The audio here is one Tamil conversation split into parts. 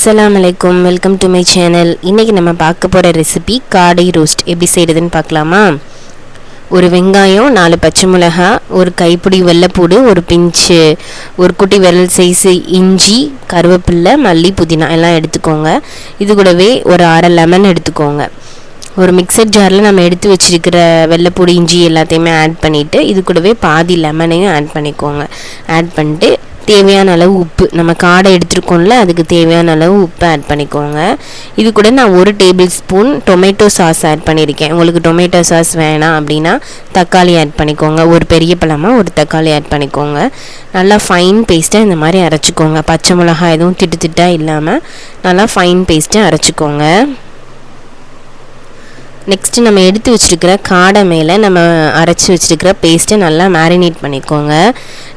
அஸ்லாம் அலைக்கும் வெல்கம் டு மை சேனல் இன்றைக்கி நம்ம பார்க்க போகிற ரெசிபி காடை ரோஸ்ட் எப்படி செய்கிறதுன்னு பார்க்கலாமா? ஒரு வெங்காயம் நாலு பச்சை மிளகா ஒரு கைப்பிடி வெள்ளைப்பூடு ஒரு பிஞ்சு ஒரு குட்டி விரல் சைஸு இஞ்சி கருவேப்பில்லை மல்லி புதினா எல்லாம் எடுத்துக்கோங்க. இது கூடவே ஒரு அரை லெமன் எடுத்துக்கோங்க. ஒரு மிக்சர் ஜாரில் நம்ம எடுத்து வச்சிருக்கிற வெள்ளைப்பூடி இஞ்சி எல்லாத்தையுமே ஆட் பண்ணிவிட்டு இது கூடவே பாதி லெமனையும் ஆட் பண்ணிக்கோங்க. ஆட் பண்ணிட்டு தேவையான அளவு உப்பு. நம்ம காடை எடுத்துருக்கோம்ல அதுக்கு தேவையான அளவு உப்பு ஆட் பண்ணிக்கோங்க. இது கூட நான் ஒரு tablespoon tomato sauce add பண்ணியிருக்கேன். உங்களுக்கு டொமேட்டோ சாஸ் வேணாம் அப்படின்னா தக்காளி ஆட் பண்ணிக்கோங்க. ஒரு பெரிய பழமாக ஒரு தக்காளி ஆட் பண்ணிக்கோங்க. நல்லா ஃபைன் பேஸ்ட்டாக இந்த மாதிரி அரைச்சிக்கோங்க. பச்சை மிளகாய் எதுவும் திட்டு திட்டாக இல்லாமல் நல்லா ஃபைன் பேஸ்ட்டாக அரைச்சிக்கோங்க. நெக்ஸ்ட்டு நம்ம எடுத்து வச்சுருக்கிற காடை மேலே நம்ம அரைச்சி வச்சுருக்கிற பேஸ்ட்டை நல்லா மேரினேட் பண்ணிக்கோங்க.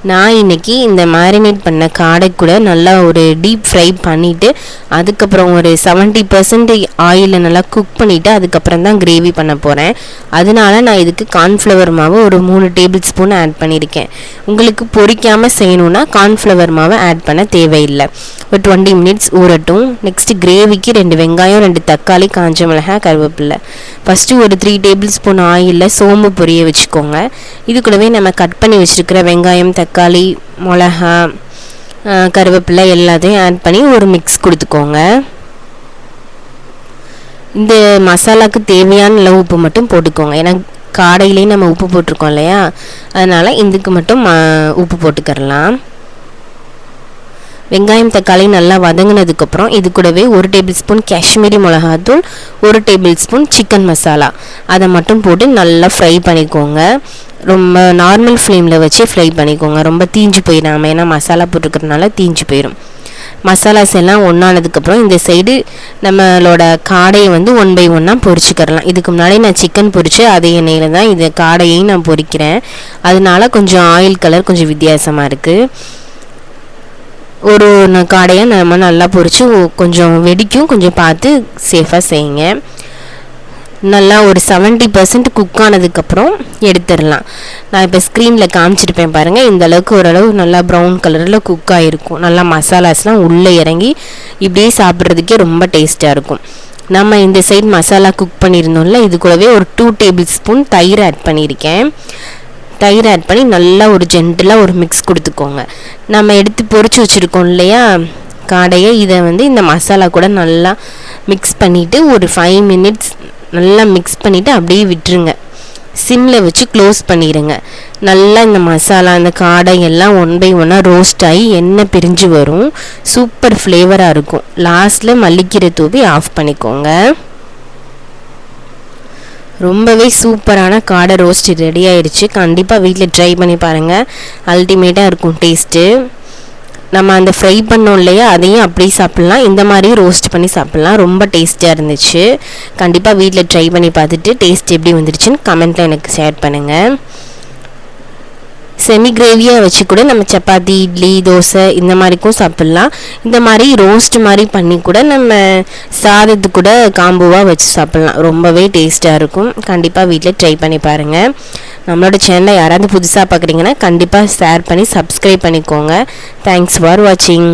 நான் இன்றைக்கி இந்த மேரினேட் பண்ண காடை கூட நல்லா ஒரு டீப் ஃப்ரை பண்ணிவிட்டு அதுக்கப்புறம் ஒரு செவன்ட்டி பர்சன்ட் ஆயிலில் நல்லா குக் பண்ணிவிட்டு அதுக்கப்புறம் தான் கிரேவி பண்ண போகிறேன் அதனால நான் இதுக்கு கார்ன்ஃப்ளவர் மாவு ஒரு மூணு டேபிள் ஸ்பூன் ஆட் பண்ணியிருக்கேன் உங்களுக்கு பொரிக்காமல் செய்யணுன்னா கார்ன்ஃப்ளவர் மாவை ஆட் பண்ண தேவையில்லை. ஒரு டுவெண்ட்டி மினிட்ஸ் ஊறட்டும். நெக்ஸ்ட்டு கிரேவிக்கு ரெண்டு வெங்காயம் ரெண்டு தக்காளி காஞ்ச மிளகாய் கருவேப்பில்லை ஃபஸ்ட்டு ஒரு த்ரீ டேபிள் ஸ்பூன் ஆயிலில் சோம்பு பொரிய வச்சுக்கோங்க. இது கூடவே நம்ம கட் பண்ணி வச்சுருக்கிற வெங்காயம் தக்காளி மிளகா கருவேப்பிலை எல்லாத்தையும் ஆட் பண்ணி ஒரு மிக்ஸ் கொடுத்துக்கோங்க. இந்த மசாலாவுக்கு தேவையான அளவு உப்பு மட்டும் போட்டுக்கோங்க. ஏன்னா காடையிலேயே நம்ம உப்பு போட்டிருக்கோம் இல்லையா? அதனால் இதுக்கு மட்டும் உப்பு போட்டுக்கரலாம். வெங்காயம் தக்காளி நல்லா வதங்கினதுக்கப்புறம் இது கூடவே ஒரு டேபிள் ஸ்பூன் காஷ்மீரி மிளகாத்தூள் ஒரு டேபிள் ஸ்பூன் சிக்கன் மசாலா. அதை மட்டும் போட்டு நல்லா ஃப்ரை பண்ணிக்கோங்க. ரொம்ப நார்மல் ஃப்ளேமில் வச்சு ஃப்ரை பண்ணிக்கோங்க. ரொம்ப தீஞ்சு போயிடாமல் ஏன்னா மசாலா போட்டுருக்கிறதுனால தீஞ்சு போயிடும் மசாலாஸ் எல்லாம் ஒன்றானதுக்கப்புறம் இந்த சைடு நம்மளோட காடையை வந்து ஒன் பை ஒன்னாக பொரிச்சுக்கிறலாம் இதுக்கு முன்னாடி நான் சிக்கன் பொரித்து அதே எண்ணெயில் தான் இந்த காடையையும் நான் பொரிக்கிறேன் அதனால கொஞ்சம் ஆயில் கலர் கொஞ்சம் வித்தியாசமாக இருக்குது ஒரு கடையை நம்ம நல்லா பொரித்து கொஞ்சம் வெடிக்கும். கொஞ்சம் பார்த்து சேஃபாக செய்யுங்க. நல்லா ஒரு செவன்ட்டி பர்சன்ட் குக் ஆனதுக்கப்புறம் எடுத்துடலாம். நான் இப்போ ஸ்க்ரீனில் காமிச்சிருப்பேன் பாருங்கள் இந்த அளவுக்கு ஓரளவு நல்லா ப்ரௌன் கலரில் குக் ஆகிருக்கும் நல்லா மசாலாஸ்லாம் உள்ளே இறங்கி இப்படியே சாப்பிட்றதுக்கே ரொம்ப டேஸ்ட்டாக இருக்கும். நம்ம இந்த சைட் மசாலா குக் பண்ணியிருந்தோம்ல இது கூடவே ஒரு டூ டேபிள் ஸ்பூன் தயிர் ஆட் பண்ணியிருக்கேன். தயிர் ஆட் பண்ணி நல்லா ஒரு ஜென்டலாக ஒரு மிக்ஸ் கொடுத்துக்கோங்க. நம்ம எடுத்து பொறிச்சு வச்சுருக்கோம் இல்லையா? காடையை இதை வந்து இந்த மசாலா கூட நல்லா மிக்ஸ் பண்ணிவிட்டு ஒரு ஃபைவ் மினிட்ஸ் நல்லா மிக்ஸ் பண்ணிவிட்டு அப்படியே விட்டுருங்க. சிம்மில் வச்சு க்ளோஸ் பண்ணிடுங்க நல்லா இந்த மசாலா இந்த காடை எல்லாம் ஒன் பை ஒன்னாக ரோஸ்ட் ஆகி எண்ணெய் பிரிஞ்சு வரும். சூப்பர் ஃப்ளேவராக இருக்கும். லாஸ்ட்டில் மல்லிக்கீரை தூவி ஆஃப் பண்ணிக்கோங்க. ரொம்பவே சூப்பரான காடை ரோஸ்ட் ரெடி ஆயிடுச்சு கண்டிப்பாக வீட்டில் ட்ரை பண்ணி பாருங்கள் அல்டிமேட்டாக இருக்கும் டேஸ்ட்டு நம்ம அந்த ஃப்ரை பண்ணோம் இல்லையா அதையும் அப்படியே சாப்பிட்லாம். இந்த மாதிரி ரோஸ்ட் பண்ணி சாப்பிட்லாம். ரொம்ப டேஸ்டியாக இருந்துச்சு. கண்டிப்பாக வீட்டில் ட்ரை பண்ணி பார்த்துட்டு டேஸ்ட் எப்படி வந்துருச்சுன்னு கமெண்ட்டில் எனக்கு ஷேர் பண்ணுங்கள் செமி கிரேவியாக வச்சு கூட நம்ம சப்பாத்தி இட்லி தோசை இந்த மாதிரிக்கும் சாப்பிட்லாம். இந்த மாதிரி ரோஸ்ட் மாதிரி பண்ணி கூட நம்ம சாதத்து கூட காம்போவாக வச்சு சாப்பிட்லாம். ரொம்பவே டேஸ்ட்டாக இருக்கும். கண்டிப்பாக வீட்டில் ட்ரை பண்ணி பாருங்கள் நம்மளோட சேனலை யாராவது புதுசாக பார்க்குறீங்கன்னா கண்டிப்பாக ஷேர் பண்ணி சப்ஸ்கிரைப் பண்ணிக்கோங்க. தேங்க்ஸ் ஃபார் வாட்சிங்